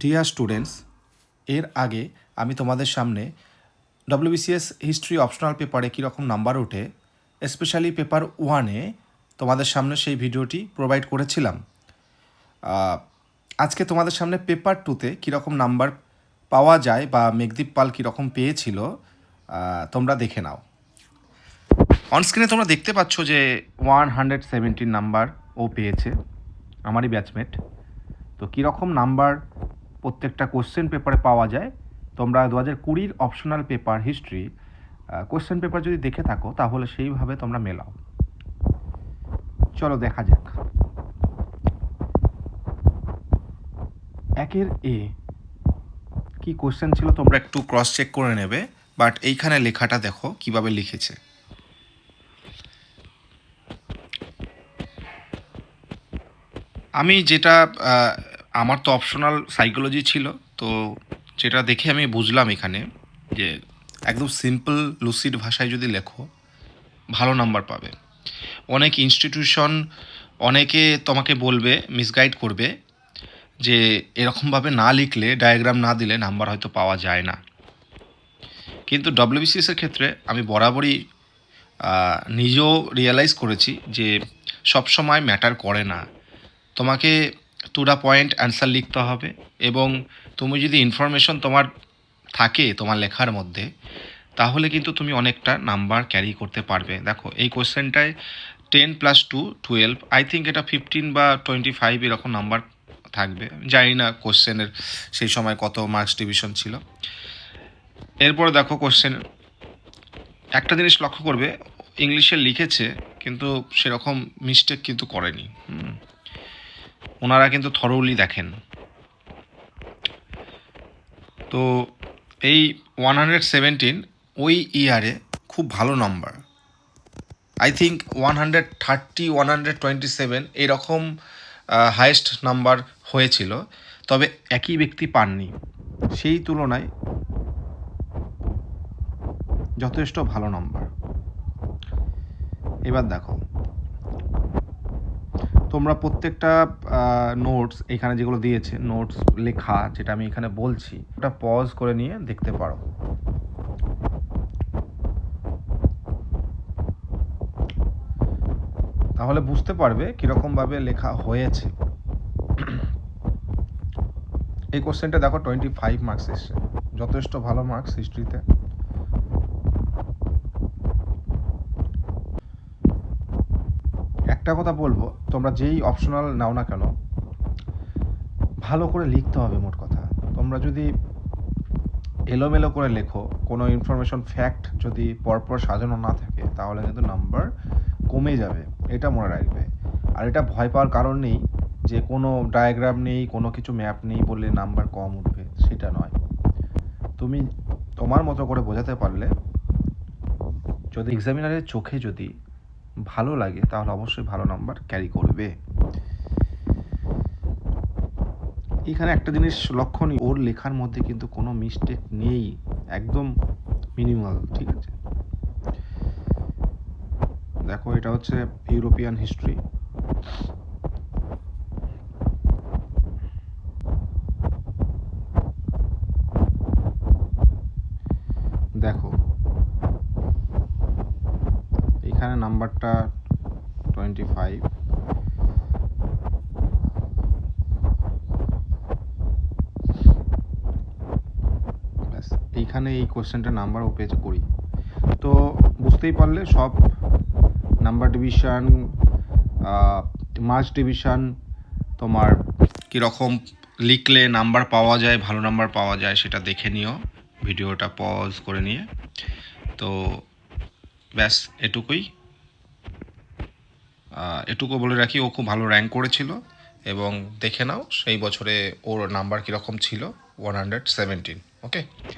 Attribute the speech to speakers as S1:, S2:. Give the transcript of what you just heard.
S1: Dear students এর আগে আমি তোমাদের সামনে ডব্লিউবিসিএস হিস্ট্রি অপশনাল পেপারে কীরকম নাম্বার ওঠে স্পেশালি পেপার ওয়ানে তোমাদের সামনে সেই ভিডিওটি প্রোভাইড করেছিলাম। আজকে তোমাদের সামনে পেপার টুতে কীরকম নাম্বার পাওয়া যায় বা মেঘদীপ পাল কীরকম পেয়েছিল তোমরা দেখে নাও। অনস্ক্রিনে তোমরা দেখতে পাচ্ছ যে ওয়ান হান্ড্রেড সেভেন্টিন নাম্বার ও পেয়েছে, আমারই ব্যাচমেট তো কীরকম নাম্বার প্রত্যেকটা কোশ্চেন পেপারে পাওয়া যায়। তোমরা দু হাজার কুড়ির optional paper history question paper যদি দেখে থাকো, তাহলে সেইভাবে তোমরা মেলাও। চলো দেখা যাক। একের এ, কি কোশ্চেন ছিল তোমরা একটু ক্রস চেক করে নেবে বাট এইখানে লেখাটা দেখো কীভাবে লিখেছে। আমি যেটা আমার তো অপশনাল সাইকোলজি ছিল, তো যেটা দেখে আমি বুঝলাম এখানে যে একদম সিম্পল লুসিড ভাষায় যদি লেখো, ভালো নাম্বার পাবে। অনেক ইনস্টিটিউশন অনেকে তোমাকে বলবে মিসগাইড করবে যে এরকমভাবে না লিখলে ডায়াগ্রাম না দিলে নাম্বার হয়তো পাওয়া যায় না। কিন্তু ডব্লিউবিসিএসের ক্ষেত্রে আমি বরাবরই নিজেও রিয়েলাইজ করেছি যে সব সময় ম্যাটার করে না। তোমাকে টু দ্য পয়েন্ট অ্যান্সার লিখতে হবে এবং তুমি যদি ইনফরমেশন তোমার থাকে তোমার লেখার মধ্যে, তাহলে কিন্তু তুমি অনেকটা নাম্বার ক্যারি করতে পারবে। দেখো, এই কোশ্চেনটায় ten plus two, twelve, I think এটা ফিফটিন বা টোয়েন্টি ফাইভ এরকম নাম্বার থাকবে। জানি না কোশ্চেনের সেই সময় কত মার্কস ডিভিশন ছিল। এরপরে দেখো কোশ্চেন, একটা জিনিস লক্ষ্য করবে, ইংলিশে লিখেছে কিন্তু সেরকম মিস্টেক কিন্তু করেনি। হুম। ওনারা কিন্তু থরোলি দেখেন। তো এই ওয়ান হান্ড্রেড সেভেন্টিন ওই ইয়ারে খুব ভালো number I think one hundred thirty one hundred twenty seven এরকম হায়েস্ট নাম্বার হয়েছিল। তবে একই ব্যক্তি পাননি। সেই তুলনায় যথেষ্ট ভালো নাম্বার এবার দেখো। তোমরা প্রত্যেকটা নোটস এখানে যেগুলো দিয়েছে নোটস লেখা যেটা আমি এখানে বলছি, ওটা পজ করে নিয়ে দেখতে পারো। তাহলে বুঝতে পারবে কীরকমভাবে লেখা হয়েছে। এই কোশ্চেনটা দেখো টোয়েন্টি ফাইভ মার্কস এসছে। যথেষ্ট ভালো মার্কস হিস্ট্রিতে একটা কথা বলব, তোমরা যেই অপশনাল নাও না কেন, ভালো করে লিখতে হবে মোট কথা। তোমরা যদি এলোমেলো করে লেখো, কোনো ইনফরমেশন ফ্যাক্ট যদি পরপর সাজানো না থাকে, তাহলে কিন্তু নাম্বার কমে যাবে, এটা মনে রাখবে। আর এটা ভয় পাওয়ার কারণ নেই যে কোনো ডায়াগ্রাম নেই, কোনো কিছু ম্যাপ নেই বললে নাম্বার কম উঠবে, সেটা নয়। তুমি তোমার মতো করে বোঝাতে পারলে, যদি এক্সামিনারের চোখে যদি ভালো লাগে, তাহলে অবশ্যই ভালো নাম্বার ক্যারি করবে। এখানে একটা জিনিস লক্ষণীয়, ওর লেখার মধ্যে কিন্তু কোনো মিস্টেক নেই, একদম মিনিমাল ঠিক আছে? দেখো, এটা হচ্ছে ইউরোপিয়ান হিস্ট্রি দেখো এখানে নাম্বারটা টোয়েন্টি ফাইভ এইখানে এই কোশ্চেনটা নাম্বার ও পেয়েছে কুড়ি। তো বুঝতেই পারলে সব নাম্বার ডিভিশন মার্চ ডিভিশন, তোমার কীরকম লিখলে নাম্বার পাওয়া যায়, ভালো নাম্বার পাওয়া যায় সেটা দেখে নিও। ভিডিওটা পজ করে নিয়ে। তো ব্যাস, এটুকুই। এটুকু বলে রাখি, ও খুব ভালো র্যাঙ্ক করেছিল এবং দেখে নাও সেই বছরে ওর নাম্বার কীরকম ছিল ওয়ান হান্ড্রেড সেভেন্টিন ওকে